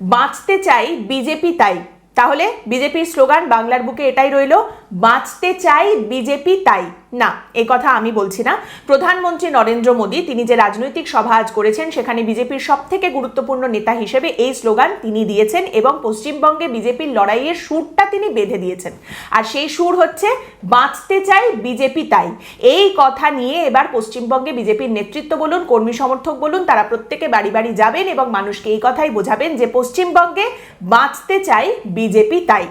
বাঁচতে চাই বিজেপি তাই। তাহলে বিজেপির স্লোগান বাংলার বুকে এটাই রইল, বাঁচতে চাই বিজেপি তাই। না এই কথা আমি বলছি না। প্রধানমন্ত্রী নরেন্দ্র মোদী, তিনি যে রাজনৈতিক সভা আজ করেছেন, সেখানে বিজেপির সব থেকে গুরুত্বপূর্ণ নেতা হিসেবে এই স্লোগান তিনি দিয়েছেন এবং পশ্চিমবঙ্গে বিজেপির লড়াইয়ের সুরটা তিনি বেঁধে দিয়েছেন। আর সেই সুর হচ্ছে, বাঁচতে চাই বিজেপি তাই। এই কথা নিয়ে এবার পশ্চিমবঙ্গে বিজেপির নেতৃত্ব বলুন, কর্মী সমর্থক বলুন, তারা প্রত্যেকে বাড়ি বাড়ি যাবেন এবং মানুষকে এই কথাই বোঝাবেন যে, পশ্চিমবঙ্গে বাঁচতে চাই বিজেপি তাই।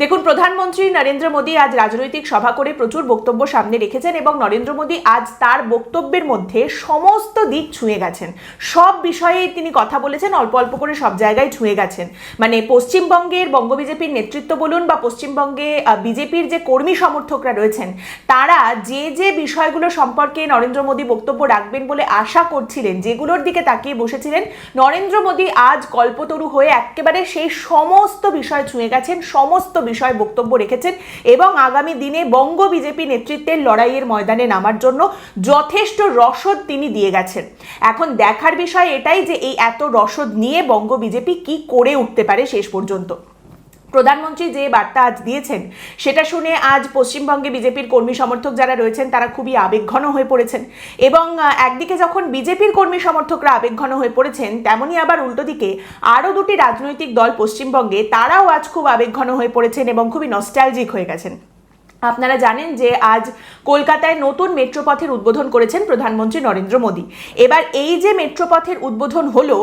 দেখুন, প্রধানমন্ত্রী নরেন্দ্র মোদী আজ রাজনৈতিক সভা করে প্রচুর বক্তব্য সামনে রেখেছেন এবং নরেন্দ্র মোদী আজ তার বক্তব্যের মধ্যে সমস্ত দিক ছুঁয়ে গেছেন। সব বিষয়েই তিনি কথা বলেছেন, অল্প অল্প করে সব জায়গায় ছুঁয়ে গেছেন। মানে পশ্চিমবঙ্গের বঙ্গ বিজেপির নেতৃত্ব বলুন বা পশ্চিমবঙ্গে বিজেপির যে কর্মী সমর্থকরা রয়েছেন, তারা যে যে বিষয়গুলো সম্পর্কে নরেন্দ্র মোদী বক্তব্য রাখবেন বলে আশা করছিলেন, যেগুলোর দিকে তাকিয়ে বসেছিলেন, নরেন্দ্র মোদী আজ কল্পতরু হয়ে একেবারে সেই সমস্ত বিষয় ছুঁয়ে গেছেন, সমস্ত বিষয়ে বক্তব্য রেখেছেন এবং আগামী দিনে বঙ্গ বিজেপি নেতৃত্বের লড়াইয়ের ময়দানে নামার জন্য যথেষ্ট রসদ তিনি দিয়ে গেছেন। এখন দেখার বিষয় এটাই যে এই এত রসদ নিয়ে বঙ্গ বিজেপি কি করে উঠতে পারে শেষ পর্যন্ত। প্রধানমন্ত্রী যে বার্তা আজ দিয়েছেন, সেটা শুনে আজ পশ্চিমবঙ্গে বিজেপির কর্মী সমর্থক যারা রয়েছেন, তারা খুবই আবেগঘন হয়ে পড়েছেন। এবং একদিকে যখন বিজেপির কর্মী সমর্থকরা আবেগঘন হয়ে পড়েছেন, তেমনি আবার উল্টো দিকে আরও দুটি রাজনৈতিক দল পশ্চিমবঙ্গে, তারাও আজ খুব আবেগঘন হয়ে পড়েছেন এবং খুবই নস্টালজিক হয়ে গেছেন। আপনারা জানেন যে আজ কলকাতায় নতুন মেট্রোপথের উদ্বোধন করেছেন প্রধানমন্ত্রী নরেন্দ্র মোদী। এবার এই যে মেট্রোপথের উদ্বোধন হলো,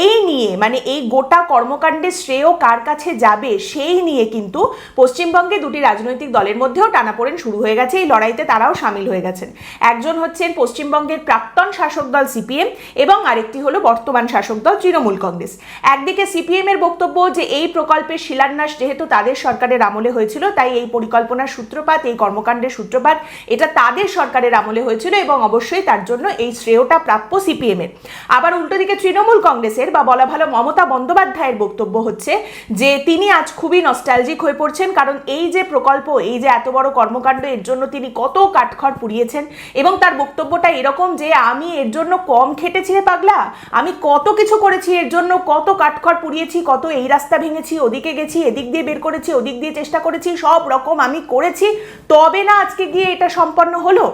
এই নিয়ে মানে এই গোটা কর্মকাণ্ডের শ্রেয় কার কাছে যাবে, সেই নিয়ে কিন্তু পশ্চিমবঙ্গে দুটি রাজনৈতিক দলের মধ্যেও টানাপোড়েন শুরু হয়ে গেছে। এই লড়াইতে তারাও সামিল হয়ে গেছেন। একজন হচ্ছেন পশ্চিমবঙ্গের প্রাক্তন শাসক দল সিপিএম এবং আরেকটি হলো বর্তমান শাসক দল তৃণমূল কংগ্রেস। একদিকে সিপিএম এর বক্তব্য যে এই প্রকল্পের শিলান্যাস যেহেতু তাদের সরকারের আমলে হয়েছিল, তাই এই পরিকল্পনার সূত্রপাত, এই কর্মকাণ্ডের সূত্রপাত, এটা তাদের সরকারের আমলে হয়েছিল এবং অবশ্যই তার জন্য এই শ্রেয়টা প্রাপ্য সিপিএম এর। আবার উল্টো দিকে তৃণমূল কংগ্রেসের বা বলা ভালো মমতা বন্দ্যোপাধ্যায়ের বক্তব্য হচ্ছে যে, তিনি আজ খুবই নস্টালজিক হয়ে পড়ছেন কারণ এই যে প্রকল্প, এই যে এত বড় কর্মকাণ্ড, এর জন্য তিনি কত কাঠখড় পুড়িয়েছেন এবং তার বক্তব্যটা এরকম যে, আমি এর জন্য কম খেটেছি রে পাগলা, আমি কত কিছু করেছি, এর জন্য কত কাঠখড় পুড়িয়েছি, কত এই রাস্তা ভেঙেছি, ওদিকে গেছি, এদিক দিয়ে বের করেছি, ওদিক দিয়ে চেষ্টা করেছি, সব রকম আমি করেছি তবে না আজকে গিয়ে এটা সম্পন্ন হলো?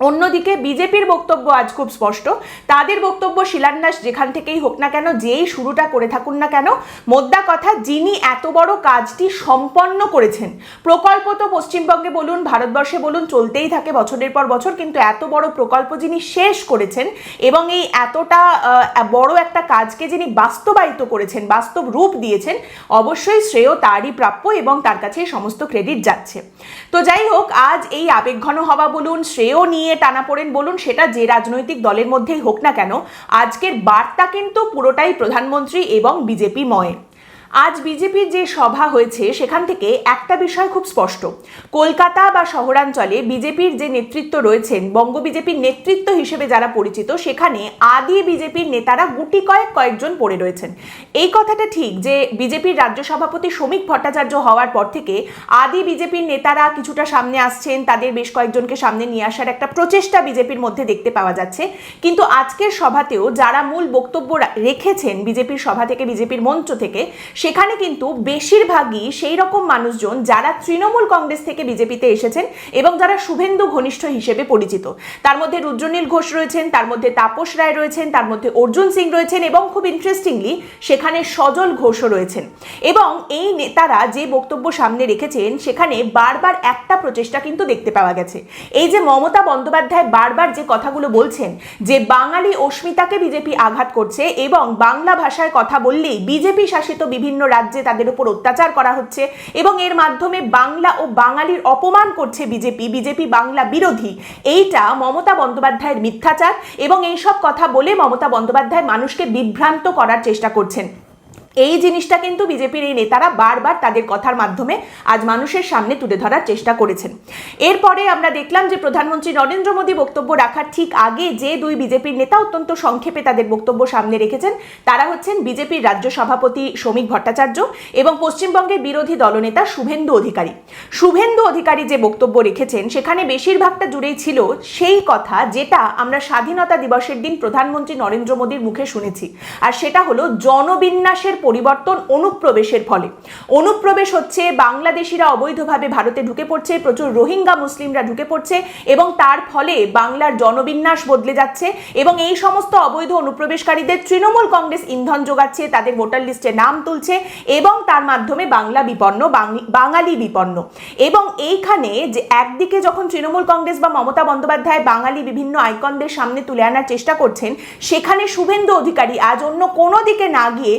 অন্যদিকে বিজেপির বক্তব্য আজ খুব স্পষ্ট। তাদের বক্তব্য শিলান্যাস যেখান থেকেই হোক না কেন, যেই শুরুটা করে থাকুন না কেন, মোদ্দা কথা যিনি এত বড় কাজটি সম্পন্ন করেছেন। প্রকল্প তো পশ্চিমবঙ্গে বলুন, ভারতবর্ষে বলুন, চলতেই থাকে বছরের পর বছর, কিন্তু এত বড় প্রকল্প যিনি শেষ করেছেন এবং এই এতটা বড় একটা কাজকে যিনি বাস্তবায়িত করেছেন, বাস্তব রূপ দিয়েছেন, অবশ্যই শ্রেয় তারই প্রাপ্য এবং তার কাছে সমস্ত ক্রেডিট যাচ্ছে। তো যাই হোক, আজ এই আবেগঘন হওয়া বলুন, শ্রেয় নিয়ে টানাপোড়েন বলুন, সেটা যে রাজনৈতিক দলের মধ্যেই হোক না কেন, আজকের বার্তা কিন্তু পুরোটাই প্রধানমন্ত্রী এবং বিজেপি ময়। আজ বিজেপির যে সভা হয়েছে, সেখান থেকে একটা বিষয় খুব স্পষ্ট। কলকাতা বা শহরাঞ্চলে বিজেপির যে নেতৃত্ব রয়েছেন, বঙ্গ বিজেপির নেতৃত্ব হিসেবে যারা পরিচিত, সেখানে আদি বিজেপির নেতারা গুটি কয়েক কয়েকজন পড়ে রয়েছেন। এই কথাটা ঠিক যে বিজেপির রাজ্য সভাপতি শ্রমিক ভট্টাচার্য হওয়ার পর থেকে আদি বিজেপির নেতারা কিছুটা সামনে আসছেন, তাদের বেশ কয়েকজনকে সামনে নিয়ে আসার একটা প্রচেষ্টা বিজেপির মধ্যে দেখতে পাওয়া যাচ্ছে। কিন্তু আজকের সভাতেও যারা মূল বক্তব্য রেখেছেন বিজেপির সভা থেকে, বিজেপির মঞ্চ থেকে সেখানে কিন্তু বেশিরভাগই সেই রকম মানুষজন যারা তৃণমূল কংগ্রেস থেকে বিজেপিতে এসেছেন এবং যারা শুভেন্দু ঘনিষ্ঠ হিসেবে পরিচিত। তার মধ্যে রুদ্রনীল ঘোষ রয়েছেন, তার মধ্যে তাপস রায় রয়েছেন, তার মধ্যে অর্জুন সিং রয়েছেন এবং খুব ইন্টারেস্টিংলি সেখানে সজল ঘোষও রয়েছেন। এবং এই নেতারা যে বক্তব্য সামনে রেখেছেন, সেখানে বারবার একটা প্রচেষ্টা কিন্তু দেখতে পাওয়া গেছে। এই যে মমতা বন্দ্যোপাধ্যায় বারবার যে কথাগুলো বলছেন, যে বাঙালি অস্মিতাকে বিজেপি আঘাত করছে এবং বাংলা ভাষায় কথা বললেই বিজেপি শাসিত বিভিন্ন রাজ্যে তাদের উপর অত্যাচার করা হচ্ছে এবং এর মাধ্যমে বাংলা ও বাঙালির অপমান করছে বিজেপি। বিজেপি বাংলা বিরোধী। এইটা মমতা বন্দ্যোপাধ্যায়ের মিথ্যাচার এবং এইসব কথা বলে মমতা বন্দ্যোপাধ্যায় মানুষকে বিভ্রান্ত করার চেষ্টা করছেন। এই জিনিসটা কিন্তু বিজেপির এই নেতারা বারবার তাদের কথার মাধ্যমে আজ মানুষের সামনে তুলে ধরার চেষ্টা করেছেন। এরপরে আমরা দেখলাম যে প্রধানমন্ত্রী নরেন্দ্র মোদী বক্তব্য রাখার ঠিক আগে যে দুই বিজেপির নেতা অত্যন্ত সংক্ষেপে তাদের বক্তব্য সামনে রেখেছেন, তারা হচ্ছেন বিজেপির রাজ্য সভাপতি শ্রমিক ভট্টাচার্য এবং পশ্চিমবঙ্গের বিরোধী দলনেতা শুভেন্দু অধিকারী। শুভেন্দু অধিকারী যে বক্তব্য রেখেছেন, সেখানে বেশিরভাগটা জুড়েই ছিল সেই কথা যেটা আমরা স্বাধীনতা দিবসের দিন প্রধানমন্ত্রী নরেন্দ্র মোদীর মুখে শুনেছি। আর সেটা হলো জনবিন্যাসের পরিবর্তন অনুপ্রবেশের ফলে। অনুপ্রবেশ হচ্ছে বাংলাদেশিরা অবৈধভাবে ভারতে ঢুকে পড়ছে, প্রচুর রোহিঙ্গা মুসলিমরা ঢুকে পড়ছে এবং তার ফলে বাংলার জনবিন্যাস বদলে যাচ্ছে এবং এই সমস্ত অবৈধ অনুপ্রবেশকারীদের তৃণমূল কংগ্রেস ইন্ধন যোগাচ্ছে, তাদের ভোটার লিস্টে নাম তুলছে এবং তার মাধ্যমে বাংলা বিপন্ন বাঙালি বিপন্ন। এবং এইখানে যে একদিকে যখন তৃণমূল কংগ্রেস বা মমতা বন্দ্যোপাধ্যায় বাঙালি বিভিন্ন আইকনদের সামনে তুলে আনার চেষ্টা করছেন, সেখানে শুভেন্দু অধিকারী আজ অন্য কোনো দিকে না গিয়ে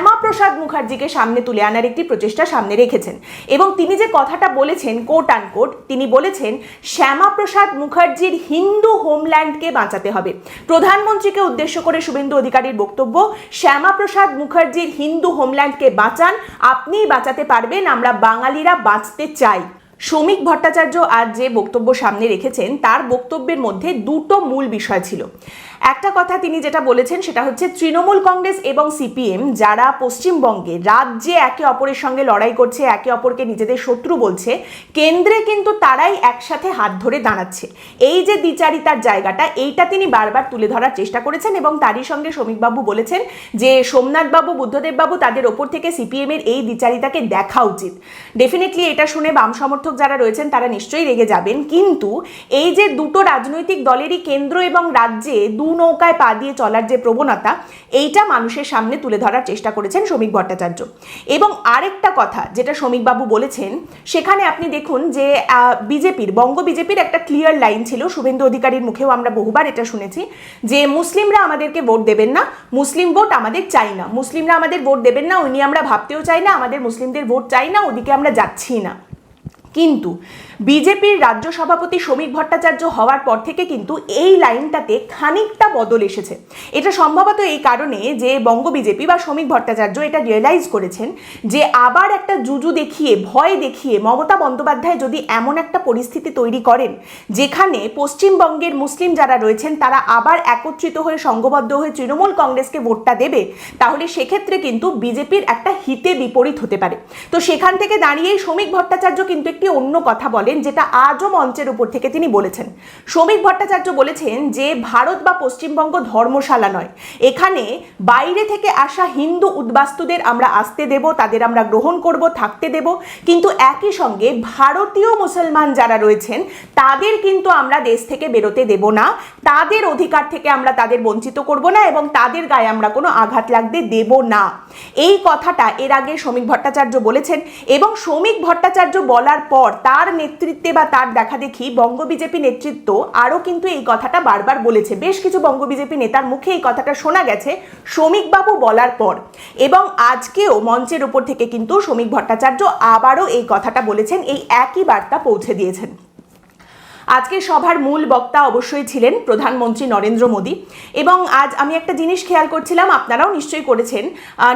শ্যামাপ্রসাদ মুখার্জিকে সামনে তুলে আনার একটি প্রচেষ্টা সামনে রেখেছেন। এবং তিনি যে কথাটা বলেছেন কোট আন কোট তিনি বলেছেন, শ্যামাপ্রসাদ মুখার্জির হিন্দু হোমল্যান্ডকে বাঁচাতে হবে। প্রধানমন্ত্রীকে উদ্দেশ্য করে শুভেন্দু অধিকারীর বক্তব্য, শ্যামাপ্রসাদ মুখার্জির হিন্দু হোমল্যান্ডকে বাঁচান, আপনিই বাঁচাতে পারবেন, আমরা বাঙালিরা বাঁচতে চাই। শ্রমিক ভট্টাচার্য আজ যে বক্তব্য সামনে রেখেছেন, তার বক্তব্যের মধ্যে দুটো মূল বিষয় ছিল। একটা কথা তিনি যেটা বলেছেন সেটা হচ্ছে তৃণমূল কংগ্রেস এবং সিপিএম যারা পশ্চিমবঙ্গে রাজ্যে একে অপরের সঙ্গে লড়াই করছে, একে অপরকে নিজেদের শত্রু বলছে, কেন্দ্রে কিন্তু তারাই একসাথে হাত ধরে দাঁড়াচ্ছে। এই যে দ্বিচারিতার জায়গাটা, এইটা তিনি বারবার তুলে ধরার চেষ্টা করেছেন এবং তারই সঙ্গে শ্রমিকবাবু বলেছেন যে সোমনাথবাবু, বুদ্ধদেববাবু তাদের ওপর থেকে সিপিএম এর এই দ্বিচারিতাকে দেখা উচিত। ডেফিনেটলি এটা শুনে বাম সমর্থক যারা রয়েছেন তারা নিশ্চয়ই রেগে যাবেন। কিন্তু এই যে দুটো রাজনৈতিক দলেরই কেন্দ্র এবং রাজ্যে দু নৌকায় পা দিয়ে চলার যে প্রবণতা, এইটা মানুষের সামনে তুলে ধরার চেষ্টা করেছেন শ্রমিক ভট্টাচার্য। এবং আরেকটা কথা যেটা শ্রমিকবাবু বলেছেন, সেখানে আপনি দেখুন যে বিজেপির, বঙ্গ বিজেপির একটা ক্লিয়ার লাইন ছিল, শুভেন্দু অধিকারীর মুখেও আমরা বহুবার এটা শুনেছি, যে মুসলিমরা আমাদেরকে ভোট দেবেন না, মুসলিম ভোট আমাদের চাই না। মুসলিমরা আমাদের ভোট দেবেন না নিয়ে আমরা ভাবতেও চাই না, আমাদের মুসলিমদের ভোট চাই না, ওদিকে আমরা যাচ্ছি না। কিন্তু বিজেপির রাজ্য সভাপতি শ্রমিক ভট্টাচার্য হওয়ার পর থেকে কিন্তু এই লাইনটাতে খানিকটা বদল এসেছে। এটা সম্ভবত এই কারণে যে বঙ্গ বিজেপি বা শ্রমিক ভট্টাচার্য এটা রিয়েলাইজ করেছেন যে আবার একটা জুজু দেখিয়ে, ভয় দেখিয়ে মমতা বন্দ্যোপাধ্যায় যদি এমন একটা পরিস্থিতি তৈরি করেন, যেখানে পশ্চিমবঙ্গের মুসলিম যারা রয়েছেন তারা আবার একত্রিত হয়ে, সংঘবদ্ধ হয়ে তৃণমূল কংগ্রেসকে ভোটটা দেবে, তাহলে সেক্ষেত্রে কিন্তু বিজেপির একটা হিতে বিপরীত হতে পারে। তো সেখান থেকে দাঁড়িয়েই শ্রমিক ভট্টাচার্য কিন্তু একটি অন্য কথা বলেন যেটা আজও মঞ্চের উপর থেকে তিনি বলেছেন। শ্রমিক ভট্টাচার্য বলেছেন যে, ভারত বা পশ্চিমবঙ্গ ধর্মশালা নয়। এখানে বাইরে থেকে আসা হিন্দু উদ্বাস্তুদের আমরা আসতে দেব, তাদের আমরা গ্রহণ করব, থাকতে দেব। কিন্তু একই সঙ্গে ভারতীয় মুসলমান যারা রয়েছেন, তাদের কিন্তু আমরা দেশ থেকে বেরোতে দেব না। তাদের অধিকার থেকে আমরা তাদের বঞ্চিত করব না এবং তাদের গায়ে আমরা কোনো আঘাত লাগতে দেব না। এই কথাটা এর আগে শ্রমিক ভট্টাচার্য বলেছেন এবং শ্রমিক ভট্টাচার্য বলার পর তার নেতৃত্বে বা তার দেখা দেখি বঙ্গ বিজেপি নেতৃত্ব আরও কিন্তু এই কথাটা বারবার বলেছে। বেশ কিছু বঙ্গ বিজেপি নেতার মুখে এই কথাটা শোনা গেছে শ্রমিকবাবু বলার পর। এবং আজকেও মঞ্চের উপর থেকে কিন্তু শ্রমিক ভট্টাচার্য আবারও এই কথাটা বলেছেন, এই একই বার্তা পৌঁছে দিয়েছেন। আজকে সভার মূল বক্তা অবশ্যই ছিলেন প্রধানমন্ত্রী নরেন্দ্র মোদী। এবং আজ আমি একটা জিনিস খেয়াল করছিলাম, আপনারাও নিশ্চয়ই করেছেন।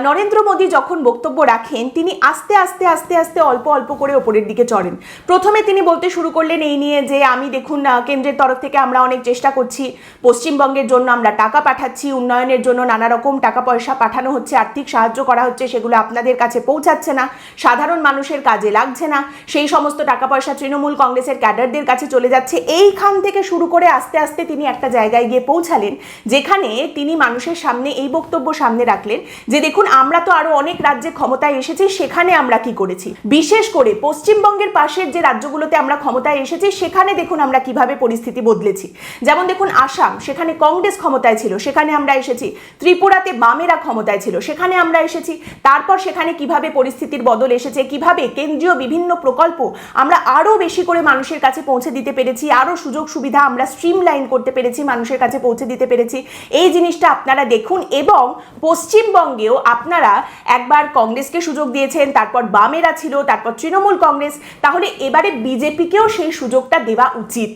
নরেন্দ্র মোদী যখন বক্তব্য রাখেন, তিনি আস্তে আস্তে আস্তে আস্তে অল্প অল্প করে ওপরের দিকে চড়েন। প্রথমে তিনি বলতে শুরু করলেন এই নিয়ে যে, আমি দেখুন কেন্দ্রের তরফ থেকে আমরা অনেক চেষ্টা করছি। পশ্চিমবঙ্গের জন্য আমরা টাকা পাঠাচ্ছি, উন্নয়নের জন্য নানা রকম টাকা পয়সা পাঠানো হচ্ছে, আর্থিক সাহায্য করা হচ্ছে, সেগুলো আপনাদের কাছে পৌঁছাচ্ছে না, সাধারণ মানুষের কাজে লাগছে না। সেই সমস্ত টাকা পয়সা তৃণমূল কংগ্রেসের ক্যাডারদের কাছে চলে যাচ্ছে। এইখান থেকে শুরু করে আস্তে আস্তে তিনি একটা জায়গায় গিয়ে পৌঁছালেন, যেখানে তিনি মানুষের সামনে এই বক্তব্য সামনে রাখলেন যে, দেখুন, আমরা তো আরও অনেক রাজ্যে ক্ষমতায় এসেছি, সেখানে আমরা কি করেছি? বিশেষ করে পশ্চিমবঙ্গের পাশের যে রাজ্যগুলোতে আমরা ক্ষমতায় এসেছি, সেখানে দেখুন আমরা কীভাবে পরিস্থিতি বদলেছি। যেমন দেখুন, আসাম, সেখানে কংগ্রেস ক্ষমতায় ছিল, সেখানে আমরা এসেছি। ত্রিপুরাতে বামেরা ক্ষমতায় ছিল, সেখানে আমরা এসেছি। তারপর সেখানে কীভাবে পরিস্থিতির বদল এসেছে, কীভাবে কেন্দ্রীয় বিভিন্ন প্রকল্প আমরা আরও বেশি করে মানুষের কাছে পৌঁছে দিতে পেরেছি আরও সুযোগ সুবিধা আমরা স্ট্রিমলাইন করতে পেরেছি, মানুষের কাছে পৌঁছে দিতে পেরেছি। এই জিনিসটা আপনারা দেখুন এবং পশ্চিমবঙ্গেও আপনারা একবার কংগ্রেসকে সুযোগ দিয়েছেন, তারপর বামেরা ছিল, তারপর তৃণমূল কংগ্রেস, তাহলে এবারে বিজেপিকেও সেই সুযোগটা দেওয়া উচিত।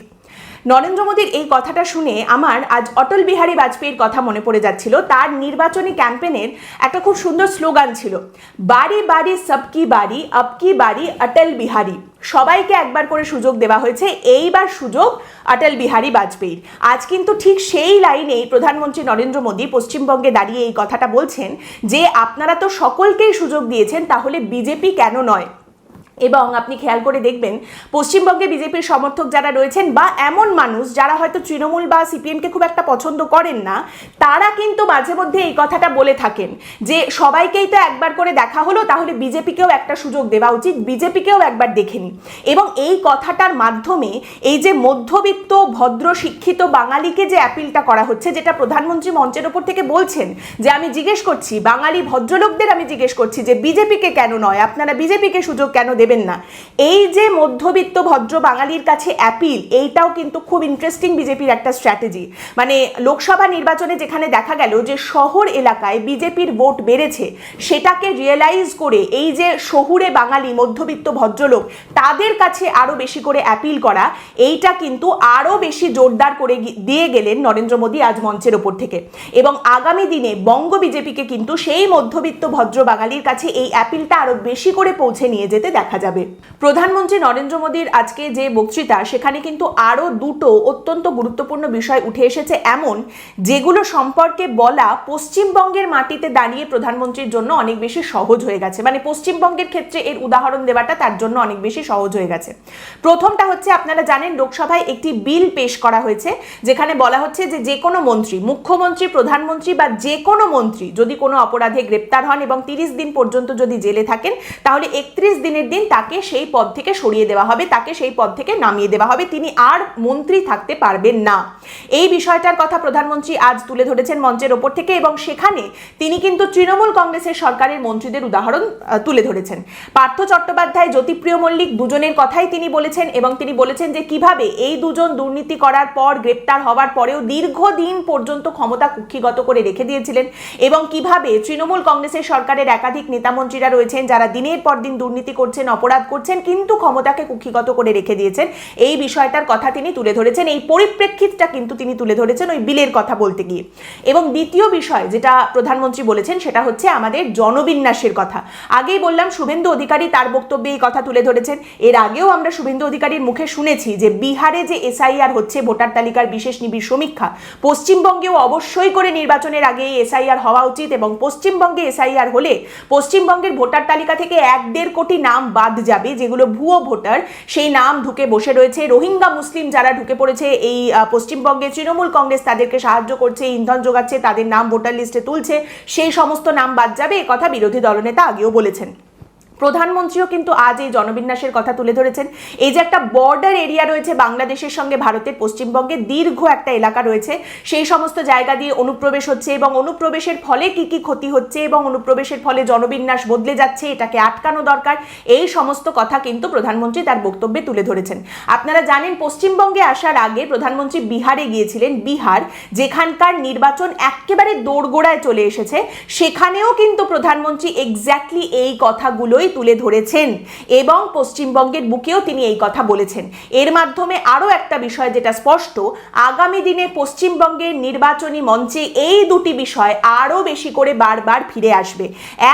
নরেন্দ্র মোদীর এই কথাটা শুনে আমার আজ অটল বিহারী বাজপেয়ীর কথা মনে পড়ে যাচ্ছিল। তার নির্বাচনী ক্যাম্পেনের একটা খুব সুন্দর স্লোগান ছিল, বাড়ি বাড়ি, সবকি বাড়ি আপকি বাড়ি, অটল বিহারী। সবাইকে একবার করে সুযোগ দেওয়া হয়েছে, এইবার সুযোগ অটল বিহারী বাজপেয়ীর। আজ কিন্তু ঠিক সেই লাইনেই প্রধানমন্ত্রী নরেন্দ্র মোদী পশ্চিমবঙ্গে দাঁড়িয়ে এই কথাটা বলছেন যে, আপনারা তো সকলকেই সুযোগ দিয়েছেন, তাহলে বিজেপি কেন নয়? এবং আপনি খেয়াল করে দেখবেন, পশ্চিমবঙ্গে বিজেপির সমর্থক যারা রয়েছেন বা এমন মানুষ যারা হয়তো তৃণমূল বা সিপিএমকে খুব একটা পছন্দ করেন না, তারা কিন্তু মাঝে মধ্যে এই কথাটা বলে থাকেন যে সবাইকেই তো একবার করে দেখা হলো, তাহলে বিজেপিকেও একটা সুযোগ দেওয়া উচিত, বিজেপিকেও একবার দেখে নি এবং এই কথাটার মাধ্যমে এই যে মধ্যবিত্ত, ভদ্র, শিক্ষিত বাঙালিকে যে অ্যাপিলটা করা হচ্ছে, যেটা প্রধানমন্ত্রী মঞ্চের ওপর থেকে বলছেন যে আমি জিজ্ঞেস করছি, বাঙালি ভদ্রলোকদের আমি জিজ্ঞেস করছি যে বিজেপিকে কেন নয়? আপনারা বিজেপিকে সুযোগ কেন দেবেন? না। এই যে মধ্যবিত্ত ভদ্র বাঙালির কাছে অ্যাপিল এইটাও কিন্তু খুব ইন্টারেস্টিং বিজেপির একটা স্ট্র্যাটেজি মানে লোকসভা নির্বাচনে যেখানে দেখা গেল যে শহর এলাকায় বিজেপির ভোট বেড়েছে, সেটাকে রিয়েলাইজ করে এই যে শহুরে বাঙালি, মধ্যবিত্ত ভদ্রলোক, তাদের কাছে আরও বেশি করে অ্যাপিল করা, এইটা কিন্তু আরও বেশি জোরদার করে দিয়ে গেলেন নরেন্দ্র মোদী আজ মঞ্চের ওপর থেকে। এবং আগামী দিনে বঙ্গ বিজেপিকে কিন্তু সেই মধ্যবিত্ত ভদ্র বাঙালির কাছে এই অ্যাপিলটা আরও বেশি করে পৌঁছে নিয়ে যেতে দেখা যাবে। প্রধানমন্ত্রী নরেন্দ্র মোদীর আজকে যে বক্তৃতা, সেখানে কিন্তু আরও দুটো অত্যন্ত গুরুত্বপূর্ণ বিষয় উঠে এসেছে এমন, যেগুলো সম্পর্কে বলা পশ্চিমবঙ্গের মাটিতে দাঁড়িয়ে প্রধানমন্ত্রীর জন্য অনেক বেশি সহজ হয়ে গেছে। মানে পশ্চিমবঙ্গের ক্ষেত্রে এর উদাহরণ দেওয়াটা তার জন্য অনেক বেশি সহজ হয়ে গেছে। প্রথমটা হচ্ছে, আপনারা জানেন লোকসভায় একটি বিল পেশ করা হয়েছে, যেখানে বলা হচ্ছে যে যে কোনো মন্ত্রী, মুখ্যমন্ত্রী, প্রধানমন্ত্রী বা যে কোনো মন্ত্রী যদি কোনো অপরাধে গ্রেপ্তার হন এবং তিরিশ দিন পর্যন্ত যদি জেলে থাকেন, তাহলে একত্রিশ দিনের দিন তাকে সেই পদ থেকে সরিয়ে দেওয়া হবে, তাকে সেই পদ থেকে নামিয়ে দেওয়া হবে। তিনি আর মন্ত্রী থাকতে পারবেন না। এই বিষয়টার কথা প্রধানমন্ত্রী আজ তুলে ধরেছেন মঞ্চের ওপর থেকে এবং সেখানে তিনি কিন্তু তৃণমূল কংগ্রেসের সরকারের মন্ত্রীদের উদাহরণ তুলে ধরেছেন। পার্থ চট্টোপাধ্যায়, জ্যোতিপ্রিয় মল্লিক দুজনের কথাই তিনি বলেছেন এবং তিনি বলেছেন যে কীভাবে এই দুজন দুর্নীতি করার পর, গ্রেপ্তার হওয়ার পরেও দীর্ঘদিন পর্যন্ত ক্ষমতা কুক্ষিগত করে রেখে দিয়েছিলেন এবং কীভাবে তৃণমূল কংগ্রেসের সরকারের একাধিক নেতামন্ত্রীরা রয়েছেন যারা দিনের পর দিন দুর্নীতি করছেন অপরাধ করছেন, কিন্তু ক্ষমতাকে কুক্ষিগত করে রেখে দিয়েছেন। এই বিষয়টার কথা তিনি তুলে ধরেছেন, এই পরিপ্রেক্ষিতটা কিন্তু তিনি তুলে ধরেছেন ওই বিলের কথা বলতে গিয়ে। এবং দ্বিতীয় বিষয় যেটা প্রধানমন্ত্রী বলেছেন, সেটা হচ্ছে আমাদের জনবিন্যাসের কথা। আগেই বললাম, শুভেন্দু অধিকারী তার বক্তব্যে এই কথা তুলে ধরেছেন। এর আগেও আমরা শুভেন্দু অধিকারীর মুখে শুনেছি যে বিহারে যে এসআইআর হচ্ছে, ভোটার তালিকার বিশেষ নিবিড় সমীক্ষা, পশ্চিমবঙ্গেও অবশ্যই করে নির্বাচনের আগে এসআইআর হওয়া উচিত এবং পশ্চিমবঙ্গে এসআইআর হলে পশ্চিমবঙ্গের ভোটার তালিকা থেকে এক দেড় কোটি নাম বাদ যাবে, যেগুলো ভুয়ো ভোটার, সেই নাম ঢুকে বসে রয়েছে। রোহিঙ্গা মুসলিম যারা ঢুকে পড়েছে এই পশ্চিমবঙ্গে, তৃণমূল কংগ্রেস তাদেরকে সাহায্য করছে, ইন্ধন যোগাচ্ছে, তাদের নাম ভোটার লিস্টে তুলছে, সেই সমস্ত নাম বাদ যাবে কথা বিরোধী দলনেতা আগেও বলেছেন। প্রধানমন্ত্রীও কিন্তু আজ এই জনবিন্যাসের কথা তুলে ধরেছেন। এই যে একটা বর্ডার এরিয়া রয়েছে বাংলাদেশের সঙ্গে ভারতের পশ্চিমবঙ্গে, দীর্ঘ একটা এলাকা রয়েছে। সেই সমস্ত জায়গা দিয়ে অনুপ্রবেশ হচ্ছে এবং অনুপ্রবেশের ফলে কি কি ক্ষতি হচ্ছে এবং অনুপ্রবেশের ফলে জনবিন্যাস বদলে যাচ্ছে, এটাকে আটকানো দরকার, এই সমস্ত কথা কিন্তু প্রধানমন্ত্রী তার বক্তব্যে তুলে ধরেছেন। আপনারা জানেন, পশ্চিমবঙ্গে আসার আগে প্রধানমন্ত্রী বিহারে গিয়েছিলেন। বিহার, যেখানকার নির্বাচন একেবারে দোরগোড়ায় চলে এসেছে। সেখানেও কিন্তু প্রধানমন্ত্রী এক্স্যাক্টলি এই কথাগুলোই তুলে ধরেছেন এবং পশ্চিমবঙ্গের বুকেও তিনি এই কথা বলেছেন। এর মাধ্যমে আরও একটা বিষয় যেটা স্পষ্ট, আগামী দিনে পশ্চিমবঙ্গের নির্বাচনী মঞ্চে এই দুটি বিষয় আরও বেশি করে বারবার ফিরে আসবে।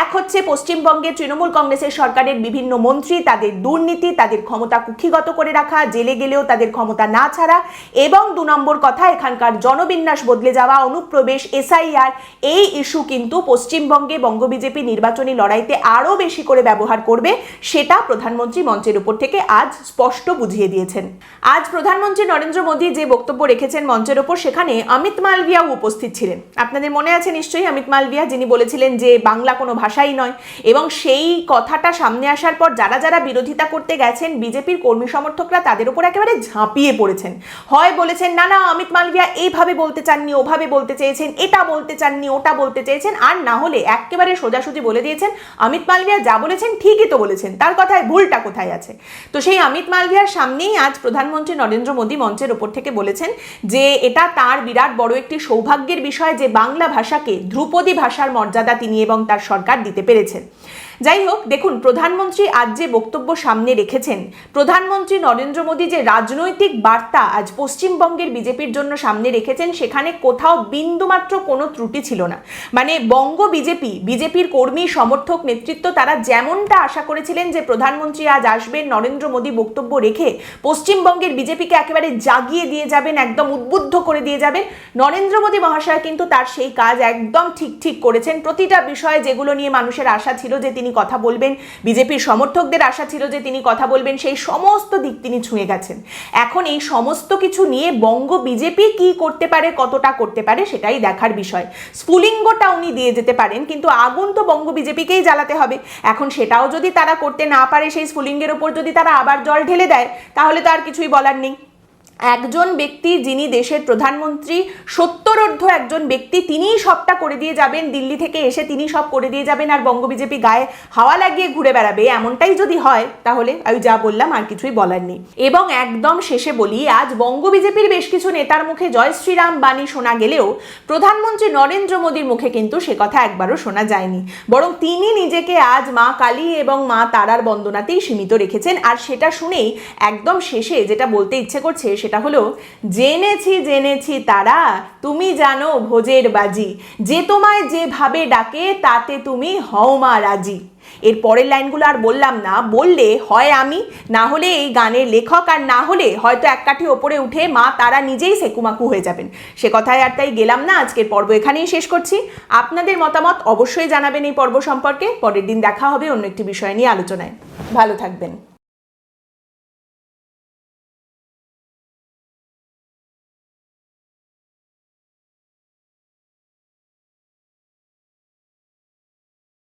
এক হচ্ছে পশ্চিমবঙ্গের তৃণমূল কংগ্রেসের সরকারের বিভিন্ন মন্ত্রী, তাদের দুর্নীতি, তাদের ক্ষমতা কুক্ষিগত করে রাখা, জেলে গেলেও তাদের ক্ষমতা না ছাড়া এবং দু নম্বর কথা, এখানকার জনবিন্যাস বদলে যাওয়া, অনুপ্রবেশ, এসআইআর, এই ইস্যু কিন্তু পশ্চিমবঙ্গে বঙ্গ বিজেপি নির্বাচনী লড়াইতে আরও বেশি করে ব্যবহার করবে, সেটা প্রধানমন্ত্রী মঞ্চের উপর থেকে আজ স্পষ্ট বুঝিয়ে দিয়েছেন। আজ প্রধানমন্ত্রী নরেন্দ্র মোদী যে বক্তব্য রেখেছেন মঞ্চের ওপর সেখানে অমিত মালভিয়াও উপস্থিত ছিলেন। আপনাদের মনে আছে নিশ্চয়ই অমিত মালভিয়া, যিনি বলেছিলেন যে বাংলা কোনো ভাষাই নয়, এবং সেই কথাটা সামনে আসার পর যারা যারা বিরোধিতা করতে গেছেন, বিজেপির কর্মী সমর্থকরা তাদের উপর একেবারে ঝাঁপিয়ে পড়েছেন। হয় বলেছেন, না না, অমিত মালভিয়া এইভাবে বলতে চাননি, ওভাবে বলতে চেয়েছেন, এটা বলতে চাননি, ওটা বলতে চেয়েছেন। আর না হলে একেবারে সোজাসুজি বলে দিয়েছেন, অমিত মালভিয়া যা বলেছেন ঠিকই তো বলেছেন। তার কথায় ভুলটা কোথায় আছে? তো সেই অমিত মালভিয়ার সামনেই আজ প্রধানমন্ত্রী নরেন্দ্র মোদী মঞ্চের ওপর থেকে বলেছেন যে, এটা তার বিরাট বড় একটি সৌভাগ্যের বিষয় যে বাংলা ভাষাকে ধ্রুপদী ভাষার মর্যাদা তিনি এবং তার সরকার দিতে পেরেছেন। যাই হোক, দেখুন, প্রধানমন্ত্রী আজ যে বক্তব্য সামনে রেখেছেন, প্রধানমন্ত্রী নরেন্দ্র মোদী যে রাজনৈতিক বার্তা আজ পশ্চিমবঙ্গের বিজেপির জন্য সামনে রেখেছেন, সেখানে কোথাও বিন্দুমাত্র কোনো ত্রুটি ছিল না। মানে বঙ্গ বিজেপি, বিজেপির কর্মী, সমর্থক, নেতৃত্ব, তারা যেমনটা আশা করেছিলেন যে প্রধানমন্ত্রী আজ আসবেন, নরেন্দ্র মোদী বক্তব্য রেখে পশ্চিমবঙ্গের বিজেপিকে একেবারে জাগিয়ে দিয়ে যাবেন, একদম উদ্বুদ্ধ করে দিয়ে যাবেন, নরেন্দ্র মোদী মহাশয় কিন্তু তার সেই কাজ একদম ঠিক ঠিক করেছেন। প্রতিটা বিষয়ে যেগুলো নিয়ে মানুষের আশা ছিল যে তিনি তিনি কথা বলবেন। বিজেপির সমর্থকদের আশা ছিল যে তিনি কথা বলবেন, সেই সমস্ত দিক তিনি ছুঁয়ে গেছেন। এখন এই সমস্ত কিছু নিয়ে বঙ্গ বিজেপি কি করতে পারে, কতটা করতে পারে, সেটাই দেখার বিষয়। স্ফুলিঙ্গটা উনি দিয়ে যেতে পারেন, কিন্তু আগুন তো বঙ্গ বিজেপিকেই জ্বালাতে হবে। এখন সেটাও যদি তারা করতে না পারে, সেই স্ফুলিঙ্গের ওপর যদি তারা আবার জল ঢেলে দেয়, তাহলে তো আর কিছুই বলার নেই। একজন ব্যক্তি যিনি দেশের প্রধানমন্ত্রী, সত্তরোর্ধ একজন ব্যক্তি তিনিই সবটা করে দিয়ে যাবেন, দিল্লি থেকে এসে তিনি সব করে দিয়ে যাবেন আর বঙ্গ বিজেপি গায়ে হাওয়া লাগিয়ে ঘুরে বেড়াবে, এমনটাই যদি হয়, তাহলে আমি যা বললাম আর কিছুই বলার নেই। এবং একদম শেষে বলি, আজ বঙ্গ বিজেপির বেশ কিছু নেতার মুখে জয় শ্রীরাম বাণী শোনা গেলেও প্রধানমন্ত্রী নরেন্দ্র মোদীর মুখে কিন্তু সে কথা একবারও শোনা যায়নি। বরং তিনি নিজেকে আজ মা কালী এবং মা তারার বন্দনাতেই সীমিত রেখেছেন। আর সেটা শুনেই একদম শেষে যেটা বলতে ইচ্ছে করছে সেটা হলো, জেনেছি জেনেছি তারা, তুমি জানো ভোজের বাজি। যে তোমায় যেভাবে ডাকে, তাতে তুমি হও মা রাজি। এর পরের লাইনগুলো আর বললাম না, বললে হয় আমি, না হলে এই গানের লেখক আর না হলে হয়তো এক কাঠি ওপরে উঠে মা তারা নিজেই সেকুমাকু হয়ে যাবেন। সে কথায় আর তাই গেলাম না, আজকের পর্ব এখানেই শেষ করছি। আপনাদের মতামত অবশ্যই জানাবেন এই পর্ব সম্পর্কে। পরের দিন দেখা হবে অন্য একটি বিষয় নিয়ে আলোচনায়। ভালো থাকবেন।